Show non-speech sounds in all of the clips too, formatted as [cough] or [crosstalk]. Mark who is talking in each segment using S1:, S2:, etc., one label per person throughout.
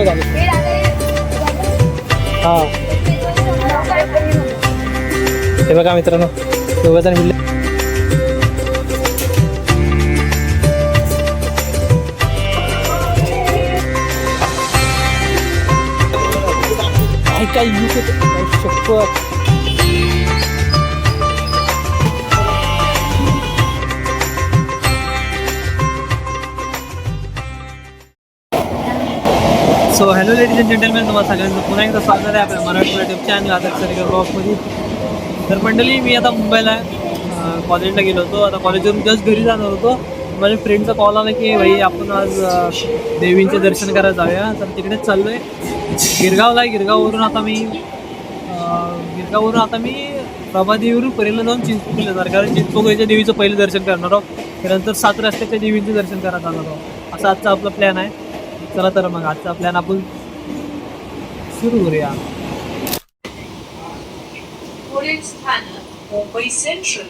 S1: मामा आणि मामासोबत हा हे बघा मित्रांनो दोघं जण मिळले काय काय युग शपथ so hello ladies and gentleman तुम्हाला सगळ्यांचं पुन्हा एकदा स्वागत आहे आपल्या मराठी युट्यूब चॅनल आता सरिकर ब्लॉगमध्ये तर मंडळी मी आता मुंबईला कॉलेजला गेलो होतो. आता कॉलेजवरून जस्ट घरी जाणार होतो. माझ्या फ्रेंडचा कॉल आला की भाई आपण आज देवींचे दर्शन करायला जाऊया. तर तिकडेच चाललो आहे गिरगावला आहे. गिरगाववरून आता मी गिरगाववरून आता मी प्रभादेवीवरून पहिलं जाऊन चिंचपोकळीला जाणार. कारण चिंचपोकळीच्या देवीचं पहिलं दर्शन करणार आहोत. त्यानंतर सात रस्त्याच्या देवींचं दर्शन करायला जाणार आहोत. असा आजचा आपला प्लॅन आहे. चला तर मग आजचा प्लॅन आपण सुरू करूया.
S2: पुढील मुंबई सेंट्रल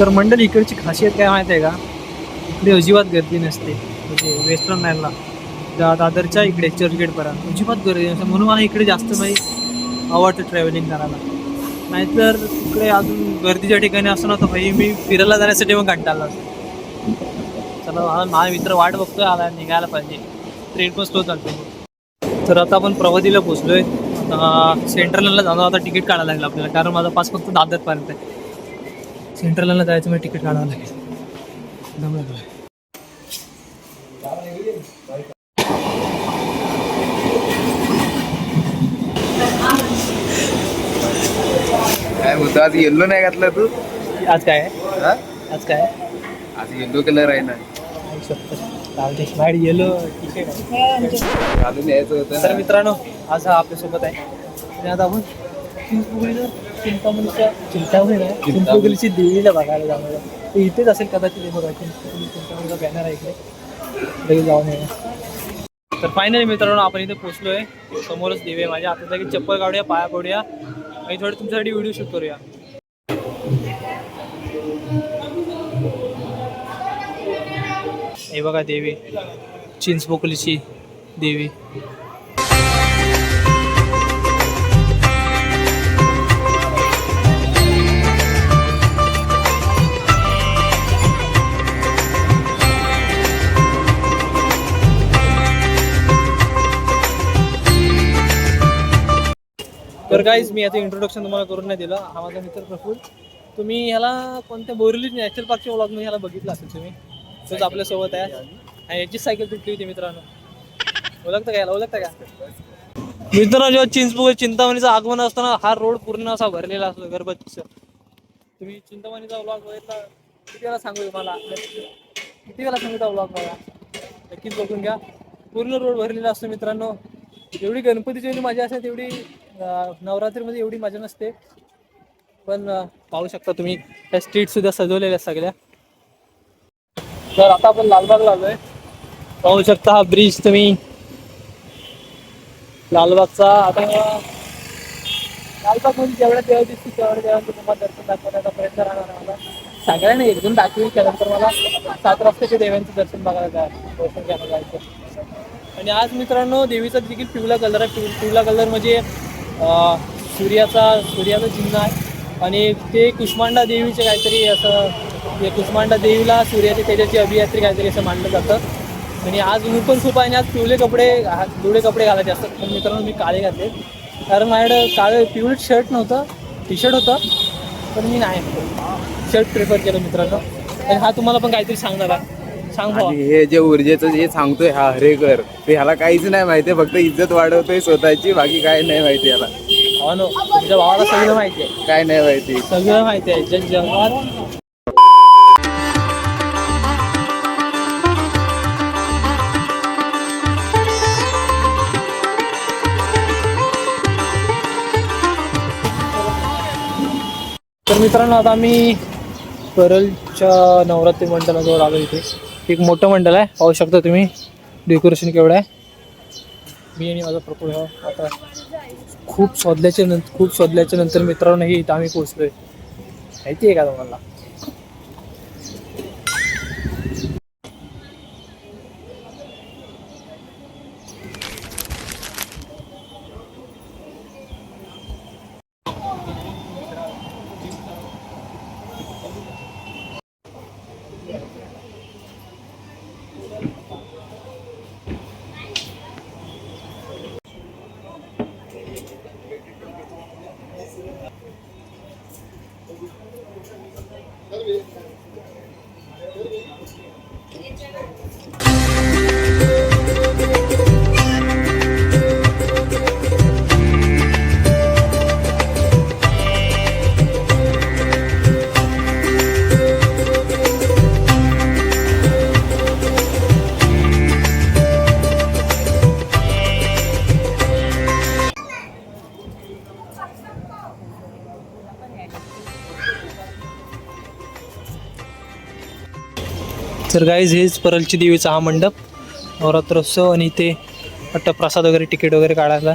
S1: तर मंडळी इकडची खासियत काय माहिती आहे का? इकडे अजिबात गर्दी नसते. म्हणजे वेस्टर्न लाईनला दा दादरच्या इकडे चर्चगेटपर्यंत. अजिबात गर्दी नसते. म्हणून मला इकडे जास्त माहिती आवडतं ट्रॅव्हलिंग करायला. नाहीतर इकडे अजून गर्दीच्या ठिकाणी असं नव्हतं भाई. मी फिरायला जाण्यासाठी मग कंटाळला असतो चला माझा मित्र वाट बघतोय. आला निघायला पाहिजे. ट्रेन पण स्लो चालतो. तर आता आपण प्रवादीला पोचलोय आता सेंट्रलला जाणार आता तिकीट काढायला लागलं आपल्याला. कारण माझा पास फक्त दादरपर्यंत आहे. सेंट्रलला जायचं म्हणजे तिकीट काढावं लागेल.
S3: काय होतं आज येल्लो नाही घातला तू?
S1: आज काय? आहे
S3: हा?
S1: आज काय? आहे
S3: आज येल्लो कलर आहे ना.
S1: येलो टी शर्ट आहे.
S3: घालून यायचं होतं
S1: तर
S3: ना.
S1: मित्रांनो आज हा आपल्यासोबत आहे. आणि आता आपण चिंचपोकळीचं चिंतामणीच्या चिंतामणी. नाही चिंचपोकळीची देवीला बघायला जाणार. ते इथेच असेल कदाचित हे बघा चिंतामणीचा बॅनर आहे इकडे. जाऊन येऊया तर फायनली मित्रांनो आपण इथे पोहोचलोय. समोरच देवी आहे माझ्या आता जागी चप्पल काढूया पाया पडूया. आणि थोडं तुमच्यासाठी व्हिडिओ शूट करूया. हे बघा देवी. चिंचपोकलीची देवी. तर काहीच मी याचं इंट्रोडक्शन तुम्हाला करून नाही दिलं. हा माझा मित्र प्रफुल तुम्ही ह्याला कोणत्या बोरिवली नॅचरल पार्कच्या व्लॉगमध्ये ह्याला बघितलं असेल तुम्ही? तोच आपल्यासोबत आहे. आणि याचीच सायकल तुटली होती मित्रांनो. ओळखता का याला? ओळखता का? मित्रांनो जेव्हा चिंचपूर चिंतामणीचं आगमन असताना हा रोड पूर्ण असा भरलेला असतो गरबतचं तुम्ही चिंतामणीचा ब्लॉग बघितला? किती वेळा सांगू तुम्हाला? किती वेळा सांगू ब्लॉग मला? नक्कीच बघून घ्या. पूर्ण रोड भरलेला असतो मित्रांनो. एवढी गणपतीची माझी असेल तेवढी नवरात्रीमध्ये एवढी मजा नसते. पण पाहू शकता तुम्ही त्या स्ट्रीट सुद्धा सजवलेल्या सगळ्या. तर आता आपण लालबागला आलोय. पाहू शकता हा ब्रिज तुम्ही. लालबागचा आता लालबागमध्ये जेवढ्या देव दिसतील तेवढ्या देवांचं तुम्हाला दर्शन दाखवण्याचा प्रयत्न राहणार आहे मला सगळ्यांना एकदम दाखवी त्यानंतर मला सात रस्त्याच्या देवांचं दर्शन बघायला जायचं दर्शन घ्यायला जायचं. आणि आज मित्रांनो देवीचा देखील पिवळा कलर आहे. पिवळा कलर म्हणजे सूर्याचा सूर्याचं चिन्ह आहे. आणि ते कुष्मांडा देवीचे काहीतरी असं कुष्मांडा देवीला सूर्याच्या तेजाची अभियात्री काहीतरी असं मानलं जातं. आणि आज ऊन पण खूप आहे आणि आज पिवळे कपडे पिवळे कपडे घालायचे असतात. पण मित्रांनो मी काळे घातले. कारण माझ्याकडं काळे पिवळे शर्ट नव्हतं टी शर्ट होतं पण मी नाही. शर्ट प्रेफर केलं मित्रांनो. आणि हा तुम्हाला पण काहीतरी सांगणार आहे. सांग. भावा
S3: आणि हे जे ऊर्जेचं जे सांगतोय हा हरेकर ते ह्याला काहीच नाही माहिती फक्त इज्जत वाढवतोय स्वतःची बाकी काय नाही माहिती याला.
S1: हो नो तुमच्या भावाला सगळं माहिती आहे.
S3: काय नाही माहिती.
S1: सगळं माहिती आहे. जग जगात तर मित्रांनो आता आम्ही परल प्रभूच्या नवरात्री मंडळाजवळ आलो इथे. एक मोठं मंडळ आहे. पाहू शकता तुम्ही. डेकोरेशन केवढं आहे. मी आणि माझा प्रभू हा आता खूप शोधल्याच्या नंतर खूप शोधल्याच्या नंतर मित्रांनो हे इथं आम्ही पोचलोय माहिती आहे का तुम्हाला? तर गाईज हेच परलची देवीचा हा मंडप. नवरात्रोत्सव आणि इथे वाटतं प्रसाद वगैरे तिकीट वगैरे काढायला.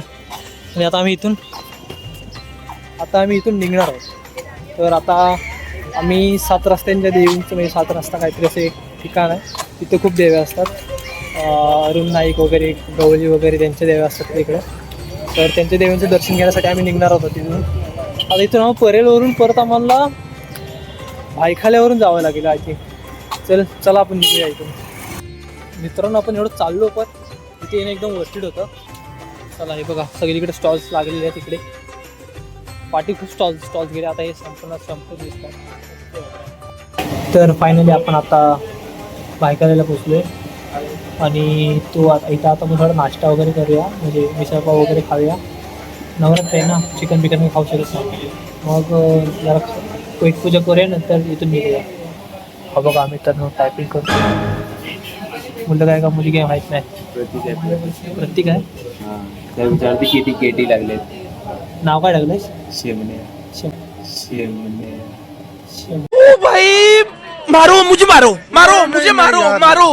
S1: आणि आता आम्ही इथून आता आम्ही इथून निघणार आहोत. तर आता आम्ही सात रस्त्यांच्या देवींचं म्हणजे सात रस्ता काहीतरी असं एक ठिकाण आहे. तिथे खूप देवे असतात. अरुण नाईक वगैरे गवळी वगैरे त्यांच्या देवे असतात तिकडे. तर त्यांच्या देवींचं दर्शन घेण्यासाठी आम्ही निघणार होतो तिथून आता इथून आम्ही परेलवरून परत आम्हाला भायखाल्यावरून जावं लागेल आय थिंक चल चला आपण निघूया इथून. मित्रांनो आपण एवढं चाललो पण इथे येणं एकदम वस्तीड होतं. चला हे बघा सगळीकडे स्टॉल्स लागलेले आहेत तिकडे पाठी खूप स्टॉल्स स्टॉल्स गेले आता हे संपूर्ण संपत दिसतात तर फायनली आपण आता बायकाला पोचलोय. आणि तो आता इथं आता आपण थोडा नाश्ता वगैरे करूया. म्हणजे मिसळपाव वगैरे खाऊया. नवरात्र आहे ना चिकन बिकन मी खाऊ शकत नाही. मग जरा पेट पूजा करूया नंतर इथून निघूया. हा बघा आम्ही तर टायपिंग करतो मुलं काय का मुली काय माहीत नाही
S3: प्रतीक आहे.
S1: प्रत्येक आहे
S3: हा. त्या विचारते किती केटी लागलेत
S1: नाव काय टाकलंय
S3: शेमणे
S1: शेम
S3: शेमणे
S1: शेम
S4: भाई मारो मुझे मारो मारो मुझे मारो मारो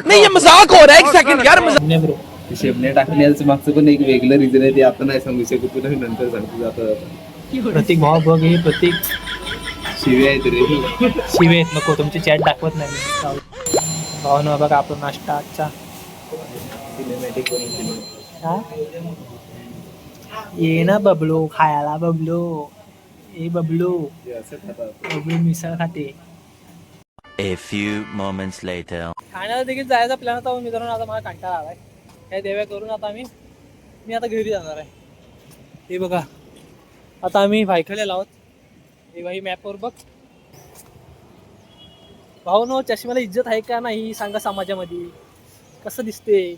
S4: नहीं ये मजाक हो रहा है एक सेकंड यार मजाक
S1: शेमने ब्रो
S3: ते शेमणे टाकण्याचं मागचं पण एक वेगळं रिझन आहे ते आता नाही सांगू शकत तुला नंतर सांगतो जाता
S1: प्रतीक भाव बघ हे प्रतीक
S3: शिवे आहेत रे.
S1: शिवे आहेत नको तुमची चॅट दाखवत नाही. भाऊ ना बघा आपला नाश्ता आजचा. हा? ये ना बबलो खायला बबलो. ए बबलो. बबलो मिसळ खाते.
S5: A few moments later.
S1: ठाण्याला देखील जायचा प्लॅन होता पण मित्रांनो आता मला कंटाळा आलाय. काय देव्या करून आता आम्ही? मी आता घरी जाणार आहे. हे बघा. आता आम्ही भायखळ्याला आहोत. हे बाई मॅपवर बघ. भाऊ नो चष्म्याला इज्जत आहे का नाही सांगा समाजामध्ये. कसं दिसते?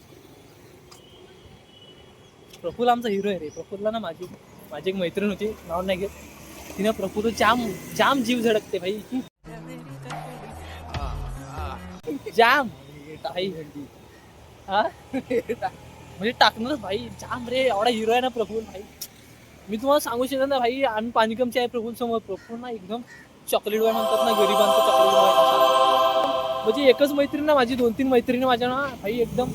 S1: प्रफुल आमचा हिरो आहे रे. प्रफुलला ना माझी माझी एक मैत्रीण होती. नाव नाही घेत. तिनं प्रफुल जाम जाम जीव झडकते भाई. जाम. भाई हा? [laughs] म्हणजे टाकणारच भाई. जाम रे. एवढा हिरो आहे ना प्रफुल भाई. मी तुम्हाला सांगू शकत ना भाई आम्ही पानिकमचे आहे प्रफुल समोर प्रफुल ना एकदम चॉकलेट बॉय म्हणतात ना गरिबांचं चॉकलेट बॉय म्हणजे एकच मैत्रीण ना माझी दोन तीन मैत्रिणी माझ्या ना भाई एकदम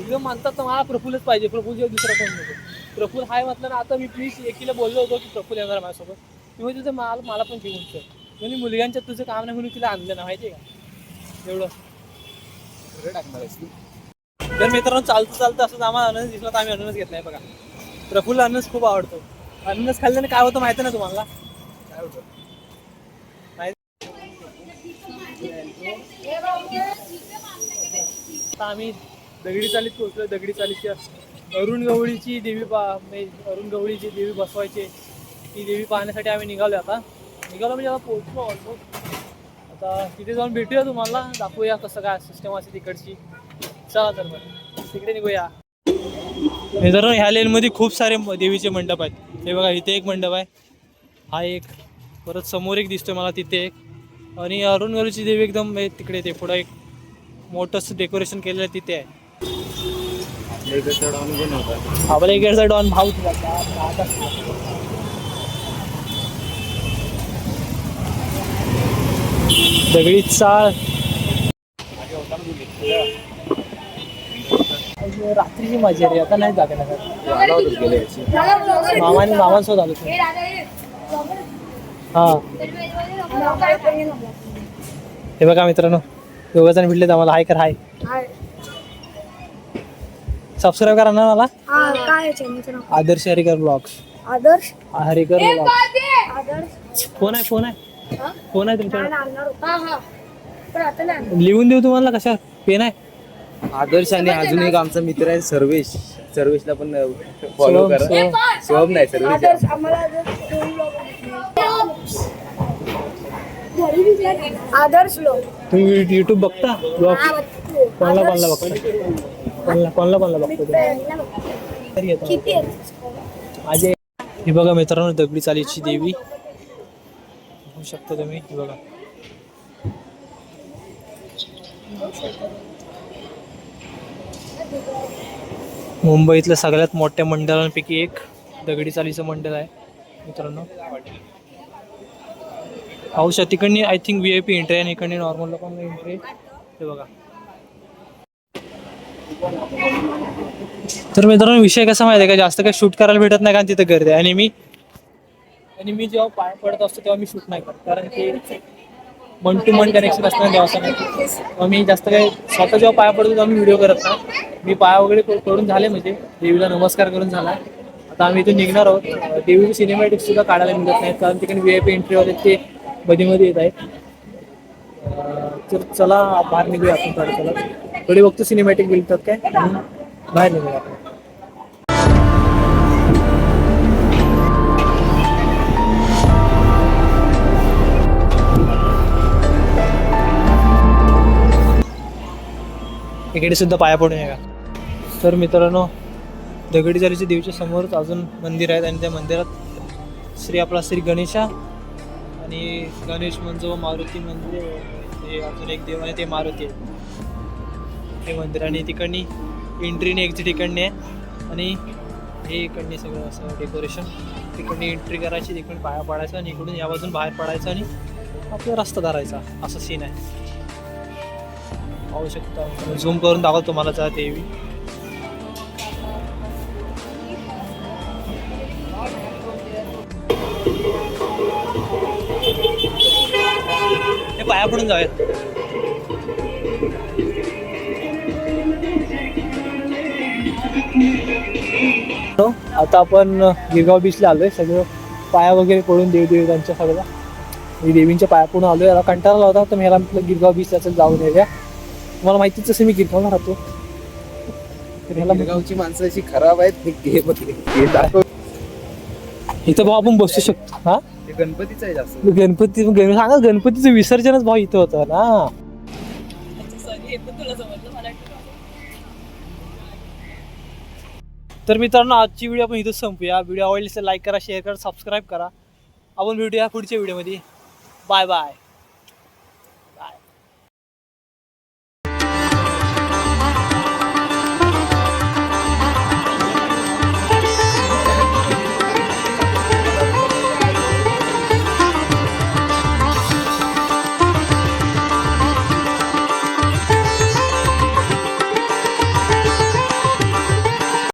S1: एकदम मानतात ना मला प्रफुलच पाहिजे प्रफुल जेव्हा दुसरा कोण नको प्रफुल हाय म्हटलं ना आता मी प्लीज एकीला बोललो होतो की प्रफुल येणार माझ्यासोबत. मी म्हणजे तुझं मला मला पण घेऊन चल. म्हणजे मुलग्यांच्यात तुझं काम नाही म्हणून तिला आणलं ना माहिती आहे का? एवढं.
S3: टाकणार?
S1: तर मित्रांनो चालतं चालतं असं आम्हाला अननस दिसला तर आम्ही अननस घेतलाय बघा. प्रफुल्ल अननस खूप आवडतो. अननस खाल्ल्याने काय होतं माहिती ना तुम्हाला?
S3: काय होतं?
S1: आता आम्ही दगडी चालीत पोहोचलो. दगडी चालीच्या अरुण गवळीची देवी पा म्हणजे अरुण गवळीची देवी बसवायची. ती देवी पाहण्यासाठी आम्ही निघालो आता. निघालो म्हणजे आता पोहोचलो ऑलमोस्ट आता तिथे जाऊन भेटूया तुम्हाला. दाखवूया कसं काय सिस्टम असते तिकडची. चला तर मग. तिकडे निघूया. मित्रांनो ह्या लेनमध्ये खूप सारे देवीचे मंडप आहेत. हे बघा इथे एक मंडप आहे. हा एक. परत समोर एक दिसतोय मला तिथे एक. आणि अरुण देवी एकदम तिकडे ते पुढं एक मोठंसं डेकोरेशन केलेलं आहे तिथे आहे.
S3: आपल्या इकडचा डॉन
S1: डॉन भाऊ तुला दगडी चाळ रात्रीची मजा रे. आता नाही जागा. मामाने मामांसोबत आलो हा. हे बघा मित्रांनो दोघं जण भेटलेत आम्हाला. हाय कर हाय. सबस्क्राईब करा ना मला.
S6: हा
S1: Adarsh Harikar blogs
S6: Adarsh
S1: Harikar blog
S6: Adarsh
S1: phone आहे फोन आहे. फोन आहे तुमच्याकडे.
S6: हा हा.
S1: लिहून देऊ तुम्हाला कशा पेन आहे.
S3: आदर्श आणि अजून एक आमचा मित्र आहे सर्वेश. सर्वेशला पण फॉलो करा.
S1: सोहम.
S3: नाही सर्वेश
S6: आदर्श आम्हाला आदर्श दोन लोक
S1: तुम्ही युट्यूब बघता? ब्लॉग कोणाला कोणाला बघता? कोणाला कोणाला कोणाला बघतो? माझे हे बघा मित्रांनो दगडी चालीची देवी. बघू शकता तुम्ही हे बघा. मुंबईतलं सगळ्यात मोठ्या मंडळांपैकी एक दगडी चालीचं मंडळ आहे मित्रांनो. पाहू शकता तिकडनी I think V I P entry आहे आणि इकडनी नॉर्मल लोकांना एंट्री हे बघा. तर मित्रांनो विषय कसा माहिती आहे का? जास्त काही शूट करायला भेटत नाही कारण तिथं गर्दी आहे. आणि मी आणि मी जेव्हा पाय पडत असतो तेव्हा मी शूट नाही करत कारण की मन टू मन कनेक्शन असतं देवासंग मग मी जास्त काही स्वतः जेव्हा पाया पडतो तेव्हा मी व्हिडिओ करत नाही. मी पाया वगैरे करून झाले म्हणजे देवीला नमस्कार करून झाला. आता आम्ही इथून निघणार आहोत. देवीचे सिनेमॅटिक सुद्धा काढायला मिळत नाहीत. कारण तिकडे व्ही आय पी एंट्री वगैरे ते मध्ये मध्ये येत आहेत. तर चला बाहेर निघूया आपण थोडं. चला. थोडी बघतो सिनेमॅटिक मिळतात काय? बाहेर निघूया आपण. इकडे सुद्धा पाया पडून या तर मित्रांनो दगडी झालीच्या देवीच्या समोरच अजून मंदिर आहेत आणि त्या मंदिरात श्री आपला श्री गणेशा आणि गणेश म्हणजे मारुती मंदिर हे अजून एक देव आहे ते मारुती आहे. हे मंदिर आणि तिकडनी एंट्रीने एक्झिट इकडने आहे. आणि हे इकडने सगळं असं डेकोरेशन तिकडनी एंट्री करायची तिकडून पाया पडायचं आणि इकडून या बाजून बाहेर पडायचं आणि आपला रस्ता धरायचा. असं सीन आहे. पाहू शकता. झूम करून दाखवतो तुम्हाला जा देवी पाया पडून जाऊया हो, आता आपण गिरगाव बीचला आलोय. सगळं पाया वगैरे पडून देव त्यांच्या सगळं मी देवींच्या पाया पडून आलोय. याला कंटाळा होता तर मी ह्याला म्हटलं गिरगाव बीच जाऊन येऊया. तुम्हाला माहितीच असेल मी गिरगावला राहतो. तर ह्याला म्हटलं,
S3: गावची माणसं अशी खराब आहेत.
S1: इथं भाऊ आपण बसू शकतो.
S3: हा? गणपतीचं आहे जास्त.
S1: गणपती गण- सांगा गणपतीचं विसर्जनच भाऊ इथं होतं ना. तर मित्रांनो आजची व्हिडिओ आपण इथं संपूया. व्हिडिओ आवडली तर लाईक करा शेअर करा सबस्क्राईब करा. आपण भेटूया पुढच्या व्हिडिओमध्ये. Bye bye